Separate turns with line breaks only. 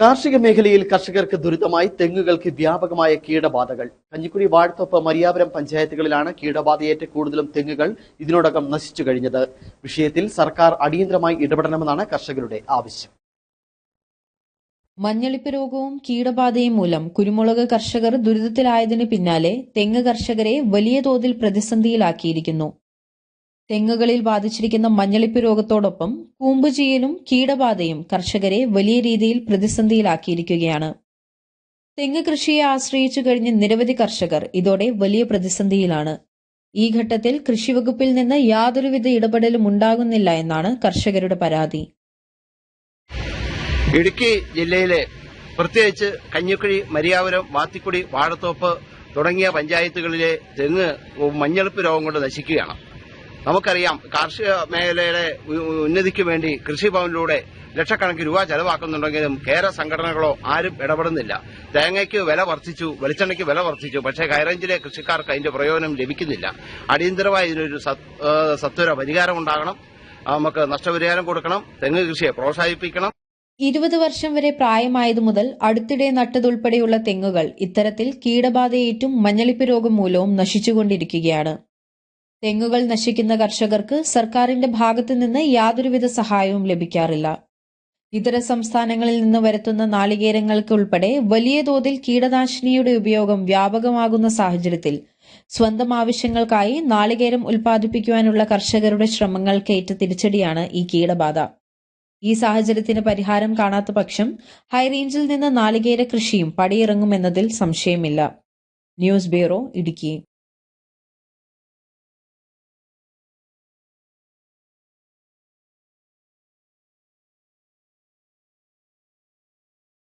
കാർഷിക മേഖലയിൽ കർഷകർക്ക് ദുരിതമായി തെങ്ങുകൾക്ക് വ്യാപകമായ കീടബാധകൾ. കഞ്ഞിക്കുഴി വാഴത്തോപ്പ് മരിയാപുരം പഞ്ചായത്തുകളിലാണ് കീടബാധയേറ്റ കൂടുതലും തെങ്ങുകൾ ഇതിനോടകം നശിച്ചു കഴിഞ്ഞത്. വിഷയത്തിൽ സർക്കാർ അടിയന്തരമായി ഇടപെടണമെന്നാണ് കർഷകരുടെ ആവശ്യം.
മഞ്ഞളിപ്പ് രോഗവും കീടബാധയും മൂലം കുരുമുളക് കർഷകർ ദുരിതത്തിലായതിനു പിന്നാലെ തെങ്ങ് കർഷകരെ വലിയ തോതിൽ പ്രതിസന്ധിയിലാക്കിയിരിക്കുന്നു. തെങ്ങുകളിൽ ബാധിച്ചിരിക്കുന്ന മഞ്ഞളിപ്പ് രോഗത്തോടൊപ്പം കൂമ്പുചീയലും കീടബാധയും കർഷകരെ വലിയ രീതിയിൽ പ്രതിസന്ധിയിലാക്കിയിരിക്കുകയാണ്. തെങ്ങ് കൃഷിയെ ആശ്രയിച്ചു കഴിഞ്ഞ നിരവധി കർഷകർ ഇതോടെ വലിയ പ്രതിസന്ധിയിലാണ്. ഈ ഘട്ടത്തിൽ കൃഷിവകുപ്പിൽ നിന്ന് യാതൊരുവിധ ഇടപെടലും ഉണ്ടാകുന്നില്ല എന്നാണ് കർഷകരുടെ പരാതി.
ഇടുക്കി ജില്ലയിലെ പ്രത്യേകിച്ച് കഞ്ഞിക്കുഴി മരിയാപുരം വാത്തിക്കുടി വാഴത്തോപ്പ് തുടങ്ങിയ പഞ്ചായത്തുകളിലെ തെങ്ങ് മഞ്ഞളിപ്പ് രോഗം കൊണ്ട് നശിക്കുകയാണ്. നമുക്കറിയാം കാർഷിക മേഖലയുടെ ഉന്നതിക്ക് വേണ്ടി കൃഷിഭവനിലൂടെ ലക്ഷക്കണക്കിന് രൂപ ചെലവാക്കുന്നുണ്ടെങ്കിലും കേര സംഘടനകളോ ആരും ഇടപെടുന്നില്ല. തേങ്ങയ്ക്ക് വില വർദ്ധിച്ചു വെളിച്ചെണ്ണയ്ക്ക് വില വർദ്ധിച്ചു പക്ഷേ ഹൈറേഞ്ചിലെ കൃഷിക്കാർക്ക് അതിന്റെ പ്രയോജനം ലഭിക്കുന്നില്ല. അടിയന്തരമായി ഇതിനൊരു സത്വര പരിഹാരം ഉണ്ടാകണം. നമുക്ക് നഷ്ടപരിഹാരം കൊടുക്കണം തെങ്ങ് കൃഷിയെ പ്രോത്സാഹിപ്പിക്കണം.
ഇരുപത് വർഷം വരെ പ്രായമായതു മുതൽ അടുത്തിടെ നട്ടതുൾപ്പെടെയുള്ള തെങ്ങുകൾ ഇത്തരത്തിൽ കീടബാധയേറ്റും മഞ്ഞളിപ്പ് രോഗം മൂലവും നശിച്ചുകൊണ്ടിരിക്കുകയാണ്. തെങ്ങുകൾ നശിക്കുന്ന കർഷകർക്ക് സർക്കാരിന്റെ ഭാഗത്തു നിന്ന് യാതൊരുവിധ സഹായവും ലഭിക്കാറില്ല. ഇതര സംസ്ഥാനങ്ങളിൽ നിന്ന് വരുത്തുന്ന നാളികേരങ്ങൾക്ക് ഉൾപ്പെടെ വലിയ തോതിൽ കീടനാശിനിയുടെ ഉപയോഗം വ്യാപകമാകുന്ന സാഹചര്യത്തിൽ സ്വന്തം ആവശ്യങ്ങൾക്കായി നാളികേരം ഉൽപ്പാദിപ്പിക്കുവാനുള്ള കർഷകരുടെ ശ്രമങ്ങൾക്കേറ്റ തിരിച്ചടിയാണ് ഈ കീടബാധ. ഈ സാഹചര്യത്തിന് പരിഹാരം കാണാത്ത പക്ഷം ഹൈറേഞ്ചിൽ നിന്ന് നാളികേര കൃഷിയും പടിയിറങ്ങുമെന്നതിൽ സംശയമില്ല. News bureau Idukki.